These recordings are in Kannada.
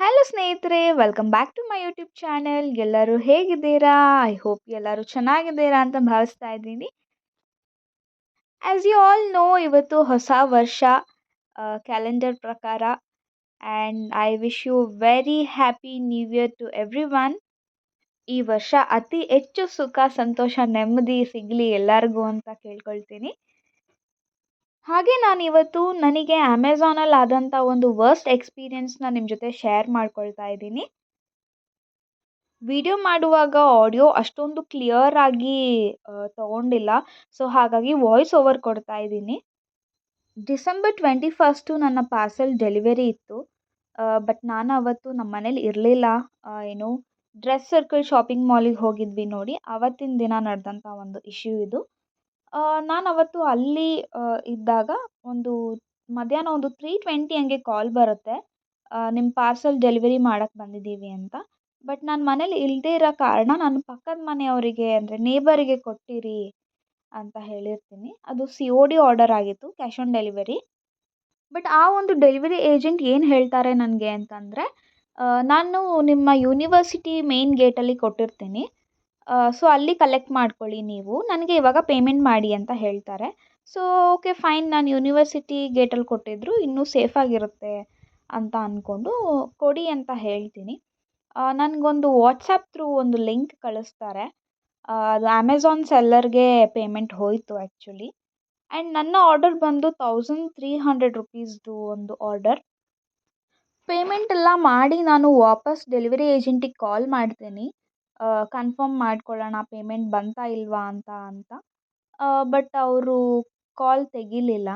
ಹಲೋ ಸ್ನೇಹಿತರೆ welcome back to my YouTube channel ಎಲ್ಲರೂ ಹೇಗಿದ್ದೀರಾ? ಐ ಹೋಪ್ ಎಲ್ಲರೂ ಚೆನ್ನಾಗಿದ್ದೀರಾ ಅಂತ ಭಾವಿಸ್ತಾ ಇದ್ದೀನಿ. ಆ್ಯಸ್ ಯು ಆಲ್ ನೋ ಇವತ್ತು ಹೊಸ ವರ್ಷ ಕ್ಯಾಲೆಂಡರ್ ಪ್ರಕಾರ. And I wish you very happy new year to everyone ಈ ವರ್ಷ ಅತಿ ಹೆಚ್ಚು ಸುಖ, ಸಂತೋಷ, ನೆಮ್ಮದಿ, ಸಿಗಲಿ ಎಲ್ಲರಿಗೂ ಅಂತ ಕೇಳ್ಕೊಳ್ತೀನಿ. ಹಾಗೆ ನಾನು ಇವತ್ತು ನನಗೆ ಅಮೆಝಾನಲ್ಲಿ ಆದಂಥ ಒಂದು ವರ್ಸ್ಟ್ ಎಕ್ಸ್ಪೀರಿಯೆನ್ಸ್ನ ನಿಮ್ಮ ಜೊತೆ ಶೇರ್ ಮಾಡ್ಕೊಳ್ತಾ ಇದ್ದೀನಿ. ವಿಡಿಯೋ ಮಾಡುವಾಗ ಆಡಿಯೋ ಅಷ್ಟೊಂದು ಕ್ಲಿಯರ್ ಆಗಿ ತಗೊಂಡಿಲ್ಲ. ಸೊ ಹಾಗಾಗಿ ವಾಯ್ಸ್ ಓವರ್ ಕೊಡ್ತಾ ಇದ್ದೀನಿ. ಡಿಸೆಂಬರ್ ಟ್ವೆಂಟಿ ಫಸ್ಟು ನನ್ನ ಪಾರ್ಸೆಲ್ ಡೆಲಿವರಿ ಇತ್ತು. ಬಟ್ ನಾನು ಅವತ್ತು ನಮ್ಮ ಮನೇಲಿ ಇರಲಿಲ್ಲ. ಏನು ಡ್ರೆಸ್ ಸರ್ಕಲ್ ಶಾಪಿಂಗ್ ಮಾಲಿಗೆ ಹೋಗಿದ್ವಿ ನೋಡಿ. ಆವತ್ತಿನ ದಿನ ನಡೆದಂಥ ಒಂದು ಇಶ್ಯೂ ಇದು. ನಾನು ಅವತ್ತು ಅಲ್ಲಿ ಇದ್ದಾಗ ಒಂದು ಮಧ್ಯಾಹ್ನ ಒಂದು ತ್ರೀ ಟ್ವೆಂಟಿ ಹಂಗೆ ಕಾಲ್ ಬರುತ್ತೆ. ನಿಮ್ಮ ಪಾರ್ಸಲ್ ಡೆಲಿವರಿ ಮಾಡಕ್ಕೆ ಬಂದಿದ್ದೀವಿ ಅಂತ. ಬಟ್ ನಾನು ಮನೇಲಿ ಇಲ್ಲದೇ ಇರೋ ಕಾರಣ ನಾನು ಪಕ್ಕದ ಮನೆಯವರಿಗೆ ಅಂದರೆ ನೇಬರಿಗೆ ಕೊಟ್ಟಿರಿ ಅಂತ ಹೇಳಿರ್ತೀನಿ. ಅದು ಸಿ ಒ ಡಿ ಆರ್ಡರ್ ಆಗಿತ್ತು ಕ್ಯಾಶ್ ಆನ್ ಡೆಲಿವರಿ ಬಟ್ ಆ ಒಂದು ಡೆಲಿವರಿ ಏಜೆಂಟ್ ಏನು ಹೇಳ್ತಾರೆ ನನಗೆ ಅಂತಂದರೆ ನಾನು ನಿಮ್ಮ ಯೂನಿವರ್ಸಿಟಿ ಮೇನ್ ಗೇಟಲ್ಲಿ ಕೊಟ್ಟಿರ್ತೀನಿ. ಸೊ ಅಲ್ಲಿ ಕಲೆಕ್ಟ್ ಮಾಡ್ಕೊಳ್ಳಿ ನೀವು. ನನಗೆ ಇವಾಗ ಪೇಮೆಂಟ್ ಮಾಡಿ ಅಂತ ಹೇಳ್ತಾರೆ. ಸೊ ಓಕೆ ಫೈನ್ ನಾನು ಯೂನಿವರ್ಸಿಟಿ ಗೇಟಲ್ಲಿ ಕೊಟ್ಟಿದ್ದರು ಇನ್ನೂ ಸೇಫಾಗಿರುತ್ತೆ ಅಂತ ಅಂದ್ಕೊಂಡು ಕೊಡಿ ಅಂತ ಹೇಳ್ತೀನಿ. ನನಗೊಂದು ವಾಟ್ಸಪ್ ಥ್ರೂ ಒಂದು ಲಿಂಕ್ ಕಳಿಸ್ತಾರೆ. ಅದು ಅಮೆಝಾನ್ ಸೆಲ್ಲರ್ಗೆ ಪೇಮೆಂಟ್ ಹೋಯಿತು ಆ್ಯಕ್ಚುಲಿ ಆ್ಯಂಡ್ ನನ್ನ ಆರ್ಡರ್ ಬಂದು ತೌಸಂಡ್ ತ್ರೀ ಹಂಡ್ರೆಡ್ ರುಪೀಸ್ದು ಒಂದು ಆರ್ಡರ್ ಪೇಮೆಂಟ್ ಎಲ್ಲ ಮಾಡಿ ನಾನು ವಾಪಸ್ ಡೆಲಿವರಿ ಏಜೆಂಟಿಗೆ ಕಾಲ್ ಮಾಡ್ತೀನಿ. ಕನ್ಫರ್ಮ್ ಮಾಡ್ಕೊಳ್ಳೋಣ ಪೇಮೆಂಟ್ ಬಂತಾ ಇಲ್ವಾ ಅಂತ ಅಂತ. ಬಟ್ ಅವರು ಕಾಲ್ ತೆಗಿಲಿಲ್ಲ.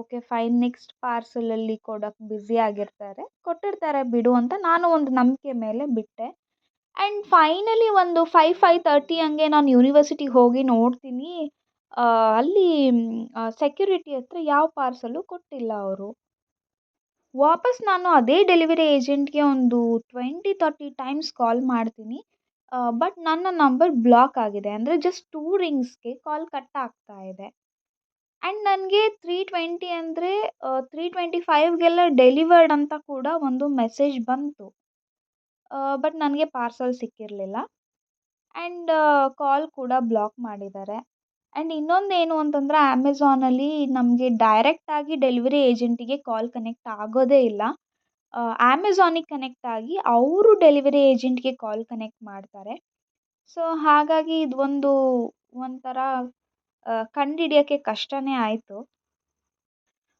ಓಕೆ ಫೈನ್ ನೆಕ್ಸ್ಟ್ ಪಾರ್ಸಲಲ್ಲಿ ಕೊಡೋಕ್ಕೆ ಬ್ಯುಸಿ ಆಗಿರ್ತಾರೆ. ಕೊಟ್ಟಿರ್ತಾರೆ, ಬಿಡು ಅಂತ ನಾನು ಒಂದು ನಂಬಿಕೆ ಮೇಲೆ ಬಿಟ್ಟೆ. ಆ್ಯಂಡ್ ಫೈನಲಿ ಒಂದು ಫೈವ್ ಫೈ ತರ್ಟಿ ಹಂಗೆ ನಾನು ಯೂನಿವರ್ಸಿಟಿಗೆ ಹೋಗಿ ನೋಡ್ತೀನಿ. ಅಲ್ಲಿ ಸೆಕ್ಯೂರಿಟಿ ಹತ್ರ ಯಾವ ಪಾರ್ಸಲು ಕೊಟ್ಟಿಲ್ಲ ಅವರು. ವಾಪಸ್ ನಾನು ಅದೇ ಡೆಲಿವರಿ ಏಜೆಂಟ್ಗೆ ಒಂದು ಟ್ವೆಂಟಿ ತರ್ಟಿ ಟೈಮ್ಸ್ ಕಾಲ್ ಮಾಡ್ತೀನಿ. ಬಟ್ ನನ್ನ ನಂಬರ್ ಬ್ಲಾಕ್ ಆಗಿದೆ. ಅಂದರೆ ಜಸ್ಟ್ ಟೂ ರಿಂಗ್ಸ್ಗೆ ಕಾಲ್ ಕಟ್ ಆಗ್ತಾ ಇದೆ. ಆ್ಯಂಡ್ ನನಗೆ ತ್ರೀ ಟ್ವೆಂಟಿ ಅಂದರೆ ತ್ರೀ ಟ್ವೆಂಟಿ ಫೈವ್ಗೆಲ್ಲ ಡೆಲಿವರ್ಡ್ ಅಂತ ಕೂಡ ಒಂದು ಮೆಸೇಜ್ ಬಂತು. ಬಟ್ ನನಗೆ ಪಾರ್ಸಲ್ ಸಿಕ್ಕಿರಲಿಲ್ಲ. ಆ್ಯಂಡ್ ಕಾಲ್ ಕೂಡ ಬ್ಲಾಕ್ ಮಾಡಿದ್ದಾರೆ. ಆ್ಯಂಡ್ ಇನ್ನೊಂದು ಏನು ಅಂತಂದರೆ ಅಮೆಝಾನಲ್ಲಿ ನಮಗೆ ಡೈರೆಕ್ಟಾಗಿ ಡೆಲಿವರಿ ಏಜೆಂಟಿಗೆ ಕಾಲ್ ಕನೆಕ್ಟ್ ಆಗೋದೇ ಇಲ್ಲ. ಅಮೆಝಾನಿಗೆ ಕನೆಕ್ಟ್ ಆಗಿ ಅವರು ಡೆಲಿವರಿ ಏಜೆಂಟ್ಗೆ ಕಾಲ್ ಕನೆಕ್ಟ್ ಮಾಡ್ತಾರೆ. ಸೊ ಹಾಗಾಗಿ ಇದು ಒಂದು ಒಂಥರ ಕಂಡುಹಿಡಿಯೋಕ್ಕೆ ಕಷ್ಟನೇ ಆಯಿತು.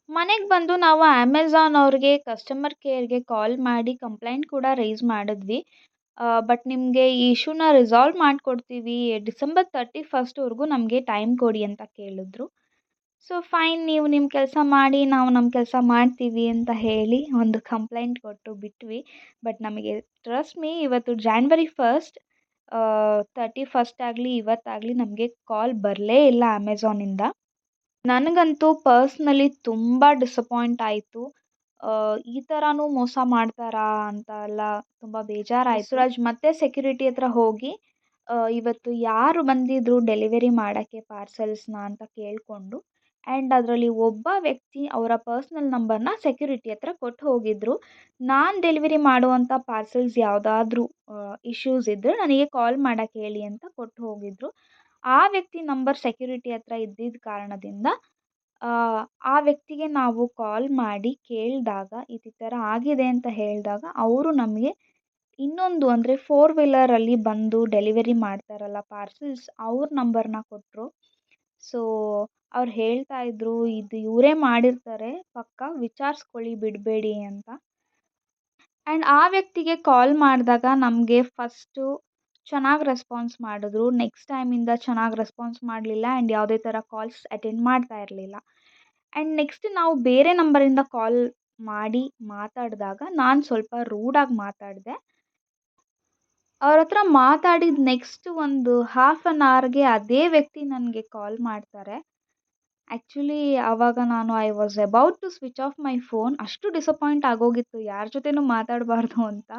ಮನೆಗೆ ಬಂದು ನಾವು ಅಮೆಝಾನ್ ಅವ್ರಿಗೆ ಕಸ್ಟಮರ್ ಕೇರ್ಗೆ ಕಾಲ್ ಮಾಡಿ ಕಂಪ್ಲೇಂಟ್ ಕೂಡ ರೈಸ್ ಮಾಡಿದ್ವಿ. ಬಟ್ ನಿಮಗೆ ಈ ಇಶ್ಯೂನ ರಿಸಾಲ್ವ್ ಮಾಡಿಕೊಡ್ತೀವಿ. ಡಿಸೆಂಬರ್ ತರ್ಟಿ ಫಸ್ಟ್ವರೆಗೂ ನಮಗೆ ಟೈಮ್ ಕೊಡಿ ಅಂತ ಕೇಳಿದ್ರು. ಸೊ ಫೈನ್ ನೀವು ನಿಮ್ಮ ಕೆಲಸ ಮಾಡಿ, ನಾವು ನಮ್ಮ ಕೆಲಸ ಮಾಡ್ತೀವಿ ಅಂತ ಹೇಳಿ ಒಂದು ಕಂಪ್ಲೇಂಟ್ ಕೊಟ್ಟು ಬಿಟ್ವಿ. ಬಟ್ ನಮಗೆ ಟ್ರಸ್ಟ್ ಮೀ ಇವತ್ತು ಜಾನ್ವರಿ ಫಸ್ಟ್ ತರ್ಟಿ ಫಸ್ಟ್ ಆಗಲಿ, ಇವತ್ತಾಗಲಿ ನಮಗೆ ಕಾಲ್ ಬರಲೇ ಇಲ್ಲ ಅಮೆಝಾನಿಂದ ನನಗಂತೂ ಪರ್ಸ್ನಲಿ ತುಂಬ ಡಿಸಪಾಯಿಂಟ್ ಆಯಿತು. ಈ ಥರನೂ ಮೋಸ ಮಾಡ್ತಾರಾ ಅಂತ ಎಲ್ಲ ತುಂಬ ಬೇಜಾರಾಯಿತು ರಾಜ್ ಮತ್ತೆ ಸೆಕ್ಯೂರಿಟಿ ಹತ್ರ ಹೋಗಿ ಇವತ್ತು ಯಾರು ಬಂದಿದ್ದರು ಡೆಲಿವರಿ ಮಾಡೋಕ್ಕೆ ಪಾರ್ಸಲ್ಸ್ನ ಅಂತ ಕೇಳಿಕೊಂಡು ಆ್ಯಂಡ್ ಅದರಲ್ಲಿ ಒಬ್ಬ ವ್ಯಕ್ತಿ ಅವರ ಪರ್ಸ್ನಲ್ ನಂಬರ್ನ ಸೆಕ್ಯೂರಿಟಿ ಹತ್ರ ಕೊಟ್ಟು ಹೋಗಿದ್ದರು ನಾನು ಡೆಲಿವರಿ ಮಾಡುವಂಥ ಪಾರ್ಸೆಲ್ಸ್ ಯಾವುದಾದ್ರೂ ಇಶ್ಯೂಸ್ ಇದ್ದರೆ ನನಗೆ ಕಾಲ್ ಮಾಡಕ್ಕೆ ಹೇಳಿ ಅಂತ ಕೊಟ್ಟು ಹೋಗಿದ್ರು. ಆ ವ್ಯಕ್ತಿ ನಂಬರ್ ಸೆಕ್ಯೂರಿಟಿ ಹತ್ರ ಇದ್ದಿದ್ದ ಕಾರಣದಿಂದ ಆ ವ್ಯಕ್ತಿಗೆ ನಾವು ಕಾಲ್ ಮಾಡಿ ಕೇಳಿದಾಗ ಈ ಥರ ಆಗಿದೆ ಅಂತ ಹೇಳಿದಾಗ ಅವರು ನಮಗೆ ಇನ್ನೊಂದು ಅಂದರೆ ಫೋರ್ ವೀಲರಲ್ಲಿ ಬಂದು ಡೆಲಿವರಿ ಮಾಡ್ತಾರಲ್ಲ ಪಾರ್ಸಲ್ಸ್ ಅವ್ರ ನಂಬರನ್ನ ಕೊಟ್ಟರು ಸೊ ಅವ್ರು ಹೇಳ್ತಾ ಇದ್ದರು ಇದು ಇವರೇ ಮಾಡಿರ್ತಾರೆ, ಪಕ್ಕ ವಿಚಾರಿಸ್ಕೊಳ್ಳಿ ಬಿಡಬೇಡಿ ಅಂತ. ಆ್ಯಂಡ್ ಆ ವ್ಯಕ್ತಿಗೆ ಕಾಲ್ ಮಾಡಿದಾಗ ನಮಗೆ ಫಸ್ಟು ಚೆನ್ನಾಗಿ ರೆಸ್ಪಾನ್ಸ್ ಮಾಡಿದ್ರು. ನೆಕ್ಸ್ಟ್ ಟೈಮಿಂದ ಚೆನ್ನಾಗಿ ರೆಸ್ಪಾನ್ಸ್ ಮಾಡಲಿಲ್ಲ ಆ್ಯಂಡ್ ಯಾವುದೇ ಥರ ಕಾಲ್ಸ್ ಅಟೆಂಡ್ ಮಾಡ್ತಾ ಇರಲಿಲ್ಲ. ಆ್ಯಂಡ್ ನೆಕ್ಸ್ಟ್ ನಾವು ಬೇರೆ ನಂಬರಿಂದ ಕಾಲ್ ಮಾಡಿ ಮಾತಾಡಿದಾಗ ನಾನು ಸ್ವಲ್ಪ ರೂಡಾಗಿ ಮಾತಾಡಿದೆ. ಅವ್ರ ಹತ್ರ ಮಾತಾಡಿದ ನೆಕ್ಸ್ಟ್ ಒಂದು ಹಾಫ್ ಆನ್ ಅವರ್ಗೆ ಅದೇ ವ್ಯಕ್ತಿ ನನಗೆ ಕಾಲ್ ಮಾಡ್ತಾರೆ. ಆ್ಯಕ್ಚುಲಿ ಆವಾಗ ನಾನು I was about to switch off my phone ಅಷ್ಟು ಡಿಸಪಾಯಿಂಟ್ ಆಗೋಗಿತ್ತು. ಯಾರ ಜೊತೆನೂ ಮಾತಾಡಬಾರ್ದು ಅಂತ.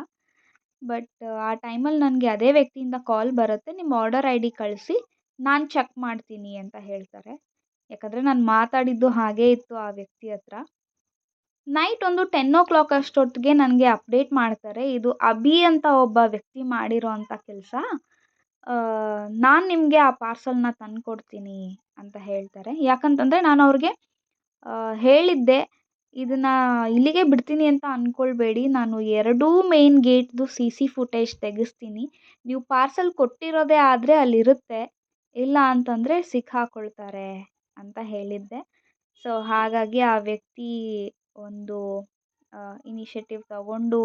ಬಟ್ ಆ ಟೈಮಲ್ಲಿ ನನಗೆ ಅದೇ ವ್ಯಕ್ತಿಯಿಂದ ಕಾಲ್ ಬರುತ್ತೆ. ನಿಮ್ಮ ಆರ್ಡರ್ ಐ ಡಿ ಕಳಿಸಿ, ನಾನು ಚೆಕ್ ಮಾಡ್ತೀನಿ ಅಂತ ಹೇಳ್ತಾರೆ. ಯಾಕಂದರೆ ನಾನು ಮಾತಾಡಿದ್ದು ಹಾಗೇ ಇತ್ತು ಆ ವ್ಯಕ್ತಿ ಹತ್ರ. ನೈಟ್ ಒಂದು ಟೆನ್ ಓ ಕ್ಲಾಕ್ ಅಷ್ಟೊತ್ತಿಗೆ ನನಗೆ ಅಪ್ಡೇಟ್ ಮಾಡ್ತಾರೆ, ಇದು ಅಭಿ ಅಂತ ಒಬ್ಬ ವ್ಯಕ್ತಿ ಮಾಡಿರೋ ಅಂಥ ಕೆಲಸ. ನಾನು ನಿಮಗೆ ಆ ಪಾರ್ಸಲ್ನ ತಂದುಕೊಡ್ತೀನಿ ಅಂತ ಹೇಳ್ತಾರೆ. ಯಾಕಂತಂದರೆ ನಾನು ಅವ್ರಿಗೆ ಹೇಳಿದ್ದೆ. ಇದನ್ನು ಇಲ್ಲಿಗೆ ಬಿಡ್ತೀನಿ ಅಂತ ಅಂದ್ಕೊಳ್ಬೇಡಿ ನಾನು ಎರಡೂ ಮೇನ್ ಗೇಟ್ದು ಸಿ ಸಿ ಫುಟೇಜ್ ತೆಗೆಸ್ತೀನಿ. ನೀವು ಪಾರ್ಸಲ್ ಕೊಟ್ಟಿರೋದೇ ಆದರೆ ಅಲ್ಲಿರುತ್ತೆ. ಇಲ್ಲ ಅಂತಂದರೆ ಸಿಕ್ಕಾಕೊಳ್ತಾರೆ ಅಂತ ಹೇಳಿದ್ದೆ. ಸೊ ಹಾಗಾಗಿ ಆ ವ್ಯಕ್ತಿ ಒಂದು ಇನಿಷಿಯೇಟಿವ್ ತಗೊಂಡು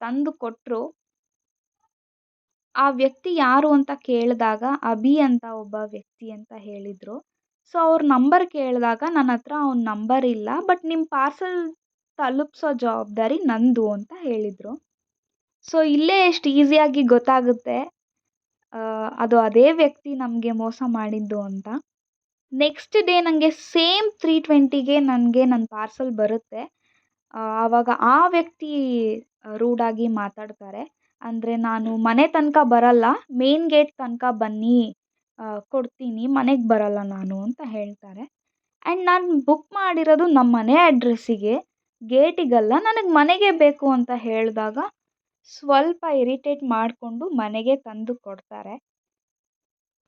ತಂದು ಕೊಟ್ಟರು ಆ ವ್ಯಕ್ತಿ ಯಾರು ಅಂತ ಕೇಳಿದಾಗ ಅಭಿ ಅಂತ ಒಬ್ಬ ವ್ಯಕ್ತಿ ಅಂತ ಹೇಳಿದರು. ಸೊ, ಅವ್ರ ನಂಬರ್ ಕೇಳಿದಾಗ ನನ್ನ ಹತ್ರ ಅವ್ನ ನಂಬರ್ ಇಲ್ಲ, ಬಟ್ ನಿಮ್ಮ ಪಾರ್ಸಲ್ ತಲುಪಿಸೋ ಜವಾಬ್ದಾರಿ ನಂದು ಅಂತ ಹೇಳಿದರು. ಸೊ, ಇಲ್ಲೇ ಎಷ್ಟು ಈಸಿಯಾಗಿ ಗೊತ್ತಾಗುತ್ತೆ ಅದು ಅದೇ ವ್ಯಕ್ತಿ ನಮಗೆ ಮೋಸ ಮಾಡಿದ್ದು ಅಂತ. ನೆಕ್ಸ್ಟ್ ಡೇ ನನಗೆ ಸೇಮ್ ತ್ರೀ ಟ್ವೆಂಟಿಗೆ ನನಗೆ ನನ್ನ ಪಾರ್ಸಲ್ ಬರುತ್ತೆ. ಆವಾಗ ಆ ವ್ಯಕ್ತಿ ರೂಡಾಗಿ ಮಾತಾಡ್ತಾರೆ. ಅಂದರೆ ನಾನು ಮನೆ ತನಕ ಬರಲ್ಲ, ಮೇನ್ ಗೇಟ್ ತನಕ ಬನ್ನಿ ಕೊಡ್ತೀನಿ, ಮನೆಗೆ ಬರಲ್ಲ ನಾನು ಅಂತ ಹೇಳ್ತಾರೆ. ಆ್ಯಂಡ್ ನಾನು ಬುಕ್ ಮಾಡಿರೋದು ನಮ್ಮ ಮನೆ ಅಡ್ರೆಸ್ಸಿಗೆ ಗೇಟಿಗಲ್ಲ ನನಗೆ ಮನೆಗೆ ಬೇಕು ಅಂತ ಹೇಳಿದಾಗ ಸ್ವಲ್ಪ ಇರಿಟೇಟ್ ಮಾಡಿಕೊಂಡು ಮನೆಗೆ ತಂದು ಕೊಡ್ತಾರೆ.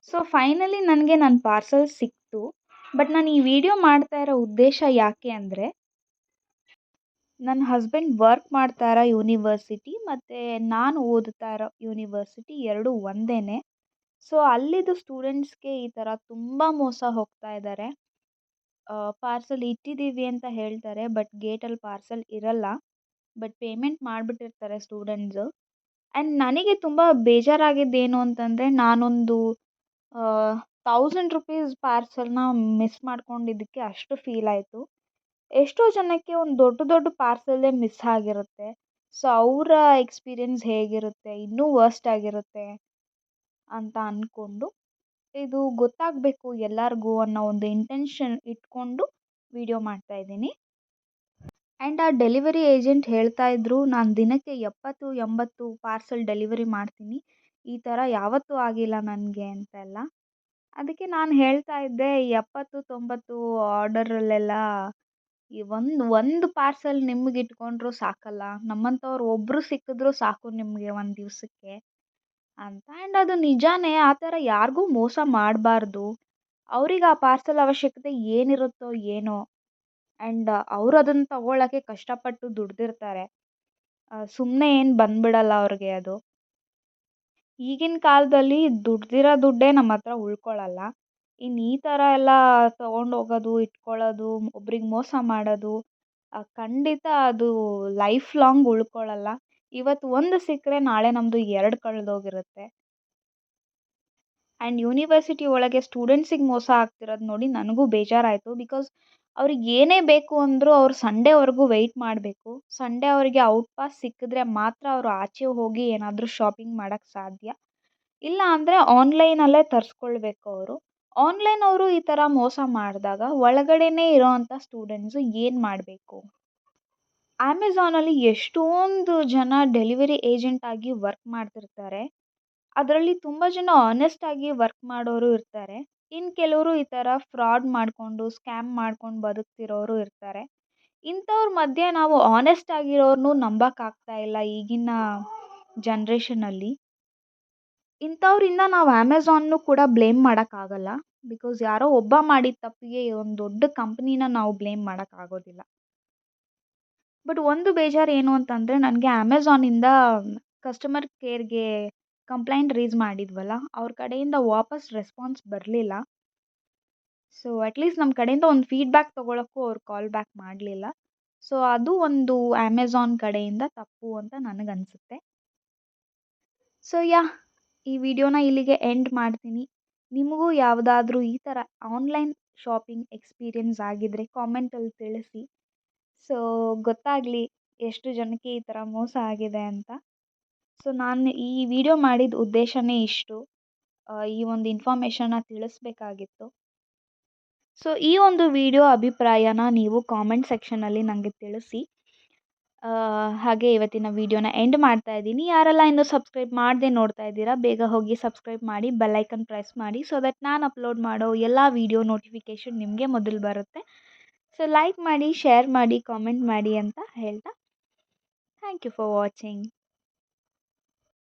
ಸೊ ಫೈನಲಿ ನನಗೆ ನನ್ನ ಪಾರ್ಸಲ್ ಸಿಕ್ತು. ಬಟ್ ನಾನು ಈ ವಿಡಿಯೋ ಮಾಡ್ತಾ ಇರೋ ಉದ್ದೇಶ ಯಾಕೆ ಅಂದರೆ ನನ್ನ ಹಸ್ಬೆಂಡ್ ವರ್ಕ್ ಮಾಡ್ತಾ ಇರೋ ಯೂನಿವರ್ಸಿಟಿ ಮತ್ತು ನಾನು ಓದುತ್ತಾ ಇರೋ ಯೂನಿವರ್ಸಿಟಿ ಎರಡೂ ಒಂದೇ ಸೊ ಅಲ್ಲಿದು ಸ್ಟೂಡೆಂಟ್ಸ್ಗೆ ಈ ಥರ ತುಂಬ ಮೋಸ ಹೋಗ್ತಾ ಇದ್ದಾರೆ. ಪಾರ್ಸೆಲ್ ಇಟ್ಟಿದ್ದೀವಿ ಅಂತ ಹೇಳ್ತಾರೆ, ಬಟ್ ಗೇಟಲ್ಲಿ ಪಾರ್ಸೆಲ್ ಇರಲ್ಲ. ಬಟ್ ಪೇಮೆಂಟ್ ಮಾಡಿಬಿಟ್ಟಿರ್ತಾರೆ ಸ್ಟೂಡೆಂಟ್ಸು. ಆ್ಯಂಡ್ ನನಗೆ ತುಂಬ ಬೇಜಾರಾಗಿದ್ದೇನು ಅಂತಂದರೆ, ನಾನೊಂದು ತೌಸಂಡ್ ರುಪೀಸ್ ಪಾರ್ಸಲ್ನ ಮಿಸ್ ಮಾಡ್ಕೊಂಡಿದ್ದಕ್ಕೆ ಅಷ್ಟು ಫೀಲ್ ಆಯಿತು. ಎಷ್ಟೋ ಜನಕ್ಕೆ ಒಂದು ದೊಡ್ಡ ದೊಡ್ಡ ಪಾರ್ಸೆಲ್ಲೇ ಮಿಸ್ ಆಗಿರುತ್ತೆ. ಸೊ, ಅವರ ಎಕ್ಸ್ಪೀರಿಯನ್ಸ್ ಹೇಗಿರುತ್ತೆ? ಇನ್ನೂ ವರ್ಸ್ಟ್ ಆಗಿರುತ್ತೆ. ಅಂತ ಅಂದ್ಕೊಂಡು ಇದು ಗೊತ್ತಾಗಬೇಕು ಎಲ್ಲರಿಗೂ ಅನ್ನೋ ಒಂದು ಇಂಟೆನ್ಷನ್ ಇಟ್ಕೊಂಡು ವಿಡಿಯೋ ಮಾಡ್ತಾ ಇದ್ದೀನಿ. ಆ್ಯಂಡ್ ಆ ಡೆಲಿವರಿ ಏಜೆಂಟ್ ಹೇಳ್ತಾ ಇದ್ದರು ನಾನು ದಿನಕ್ಕೆ ಎಪ್ಪತ್ತು, ಎಂಬತ್ತು ಪಾರ್ಸೆಲ್ ಡೆಲಿವರಿ ಮಾಡ್ತೀನಿ. ಈ ಥರ ಯಾವತ್ತೂ ಆಗಿಲ್ಲ ನನಗೆ ಅಂತೆಲ್ಲ ಅದಕ್ಕೆ ನಾನು ಹೇಳ್ತಾ ಇದ್ದೆ, ಎಪ್ಪತ್ತು, ತೊಂಬತ್ತು ಆರ್ಡರಲ್ಲೆಲ್ಲ ಈ ಒಂದು ಒಂದು ಪಾರ್ಸೆಲ್ ನಿಮ್ಗೆ ಇಟ್ಕೊಂಡ್ರೂ ಸಾಕಲ್ಲ. ನಮ್ಮಂಥವ್ರು ಒಬ್ಬರು ಸಿಕ್ಕಿದ್ರೂ ಸಾಕು ನಿಮಗೆ ಒಂದು ದಿವಸಕ್ಕೆ. ಅಂತ. ಆ್ಯಂಡ್ ಅದು ನಿಜಾನೇ ಆ ಥರ ಯಾರಿಗೂ ಮೋಸ ಮಾಡಬಾರ್ದು. ಅವ್ರಿಗೆ ಆ ಪಾರ್ಸೆಲ್ ಅವಶ್ಯಕತೆ ಏನಿರುತ್ತೋ ಏನೋ. ಆ್ಯಂಡ್ ಅವ್ರು ಅದನ್ನು ತಗೊಳ್ಳೋಕ್ಕೆ ಕಷ್ಟಪಟ್ಟು ದುಡ್ದಿರ್ತಾರೆ. ಸುಮ್ಮನೆ ಏನು ಬಂದ್ಬಿಡಲ್ಲ ಅವ್ರಿಗೆ ಅದು. ಈಗಿನ ಕಾಲದಲ್ಲಿ ದುಡ್ದಿರೋ ದುಡ್ಡೇ ನಮ್ಮ ಹತ್ರ ಉಳ್ಕೊಳ್ಳಲ್ಲ ಇನ್ನು ಈ ಥರ ಎಲ್ಲ ತೊಗೊಂಡೋಗೋದು ಇಟ್ಕೊಳ್ಳೋದು, ಒಬ್ರಿಗೆ ಮೋಸ ಮಾಡೋದು ಖಂಡಿತ ಅದು ಲೈಫ್ ಲಾಂಗ್ ಉಳ್ಕೊಳ್ಳಲ್ಲ ಇವತ್ತು ಒಂದು ಸಿಕ್ಕರೆ ನಾಳೆ ನಮ್ಮದು ಎರಡು ಕಳೆದೋಗಿರುತ್ತೆ. ಆ್ಯಂಡ್ ಯೂನಿವರ್ಸಿಟಿ ಒಳಗೆ ಸ್ಟೂಡೆಂಟ್ಸಿಗೆ ಮೋಸ ಆಗ್ತಿರೋದು ನೋಡಿ ನನಗೂ ಬೇಜಾರಾಯಿತು ಬಿಕಾಸ್ ಅವ್ರಿಗೆ ಏನೇ ಬೇಕು ಅಂದರೂ ಅವ್ರು ಸಂಡೇವರೆಗೂ ವೆಯ್ಟ್ ಮಾಡಬೇಕು. ಸಂಡೆ ಅವರಿಗೆ ಔಟ್ ಪಾಸ್ ಸಿಕ್ಕಿದ್ರೆ ಮಾತ್ರ ಅವರು ಆಚೆ ಹೋಗಿ ಏನಾದರೂ ಶಾಪಿಂಗ್ ಮಾಡೋಕ್ಕೆ ಸಾಧ್ಯ. ಇಲ್ಲ ಅಂದರೆ ಆನ್ಲೈನಲ್ಲೇ ತರಿಸ್ಕೊಳ್ಬೇಕು ಅವರು. ಆನ್ಲೈನ್ ಅವರು ಈ ಥರ ಮೋಸ ಮಾಡಿದಾಗ ಒಳಗಡೆನೇ ಇರೋವಂಥ ಸ್ಟೂಡೆಂಟ್ಸು ಏನು ಮಾಡಬೇಕು? ಅಮೆಝಾನಲ್ಲಿ ಎಷ್ಟೊಂದು ಜನ ಡೆಲಿವರಿ ಏಜೆಂಟ್ ಆಗಿ ವರ್ಕ್ ಮಾಡ್ತಿರ್ತಾರೆ. ಅದರಲ್ಲಿ ತುಂಬ ಜನ ಆನೆಸ್ಟಾಗಿ ವರ್ಕ್ ಮಾಡೋರು ಇರ್ತಾರೆ. ಇನ್ನು ಕೆಲವರು ಈ ಥರ ಫ್ರಾಡ್ ಮಾಡಿಕೊಂಡು ಸ್ಕ್ಯಾಮ್ ಮಾಡ್ಕೊಂಡು ಬದುಕ್ತಿರೋರು ಇರ್ತಾರೆ. ಇಂಥವ್ರ ಮಧ್ಯೆ ನಾವು ಆನೆಸ್ಟ್ ಆಗಿರೋರ್ನೂ ನಂಬೋಕ್ಕಾಗ್ತಾ ಇಲ್ಲ ಈಗಿನ ಜನ್ರೇಷನಲ್ಲಿ ಇಂಥವ್ರಿಂದ ನಾವು ಅಮೆಝಾನ್ನು ಕೂಡ ಬ್ಲೇಮ್ ಮಾಡೋಕ್ಕಾಗಲ್ಲ ಬಿಕಾಸ್ ಯಾರೋ ಒಬ್ಬ ಮಾಡಿದ ತಪ್ಪಿಗೆ ಒಂದು ದೊಡ್ಡ ಕಂಪ್ನಿನ ನಾವು ಬ್ಲೇಮ್ ಮಾಡೋಕ್ಕಾಗೋದಿಲ್ಲ ಬಟ್ ಒಂದು ಬೇಜಾರು ಏನು ಅಂತಂದರೆ ನನಗೆ ಅಮೆಝಾನಿಂದ ಕಸ್ಟಮರ್ ಕೇರ್ಗೆ ಕಂಪ್ಲೇಂಟ್ ರೀಸ್ ಮಾಡಿದ್ವಲ್ಲ, ಅವ್ರ ಕಡೆಯಿಂದ ವಾಪಸ್ ರೆಸ್ಪಾನ್ಸ್ ಬರಲಿಲ್ಲ. ಸೊ ಅಟ್ಲೀಸ್ಟ್ ನಮ್ಮ ಕಡೆಯಿಂದ ಒಂದು ಫೀಡ್ಬ್ಯಾಕ್ ತೊಗೊಳಕ್ಕೂ ಅವ್ರು ಕಾಲ್ ಬ್ಯಾಕ್ ಮಾಡಲಿಲ್ಲ. ಸೊ ಅದು ಒಂದು ಅಮೆಝಾನ್ ಕಡೆಯಿಂದ ತಪ್ಪು ಅಂತ ನನಗನ್ಸುತ್ತೆ. ಸೊ ಯಾ ಈ ವಿಡಿಯೋನ ಇಲ್ಲಿಗೆ ಎಂಡ್ ಮಾಡ್ತೀನಿ. ನಿಮಗೂ ಯಾವುದಾದ್ರೂ ಈ ಥರ ಆನ್ಲೈನ್ ಶಾಪಿಂಗ್ ಎಕ್ಸ್ಪೀರಿಯನ್ಸ್ ಆಗಿದ್ದರೆ ಕಾಮೆಂಟಲ್ಲಿ ತಿಳಿಸಿ. ಸೊ, ಗೊತ್ತಾಗಲಿ ಎಷ್ಟು ಜನಕ್ಕೆ ಈ ಥರ ಮೋಸ ಆಗಿದೆ ಅಂತ. ಸೊ, ನಾನು ಈ ವಿಡಿಯೋ ಮಾಡಿದ ಉದ್ದೇಶನೇ ಇಷ್ಟು. ಈ ಒಂದು ಇನ್ಫಾರ್ಮೇಷನ್ನ ತಿಳಿಸ್ಬೇಕಾಗಿತ್ತು. ಸೊ, ಈ ಒಂದು ವಿಡಿಯೋ ಅಭಿಪ್ರಾಯನ ನೀವು ಕಾಮೆಂಟ್ ಸೆಕ್ಷನಲ್ಲಿ ನನಗೆ ತಿಳಿಸಿ. ಹಾಗೆ ಇವತ್ತಿನ ವಿಡಿಯೋನ ಎಂಡ್ ಮಾಡ್ತಾ ಇದ್ದೀನಿ. ಯಾರೆಲ್ಲ ಇನ್ನೂ ಸಬ್ಸ್ಕ್ರೈಬ್ ಮಾಡದೆ ನೋಡ್ತಾ ಇದ್ದೀರಾ, ಬೇಗ ಹೋಗಿ ಸಬ್ಸ್ಕ್ರೈಬ್ ಮಾಡಿ ಬೆಲ್ಲೈಕನ್ ಪ್ರೆಸ್ ಮಾಡಿ, ಸೊ ದಟ್ ನಾನು ಅಪ್ಲೋಡ್ ಮಾಡೋ ಎಲ್ಲ ವಿಡಿಯೋ ನೋಟಿಫಿಕೇಷನ್ ನಿಮಗೆ ಮೊದಲು ಬರುತ್ತೆ. ಸೊ ಲೈಕ್ ಮಾಡಿ ಶೇರ್ ಮಾಡಿ ಕಾಮೆಂಟ್ ಮಾಡಿ ಅಂತ ಹೇಳ್ತಾ ಥ್ಯಾಂಕ್ ಯು ಫಾರ್ ವಾಚಿಂಗ್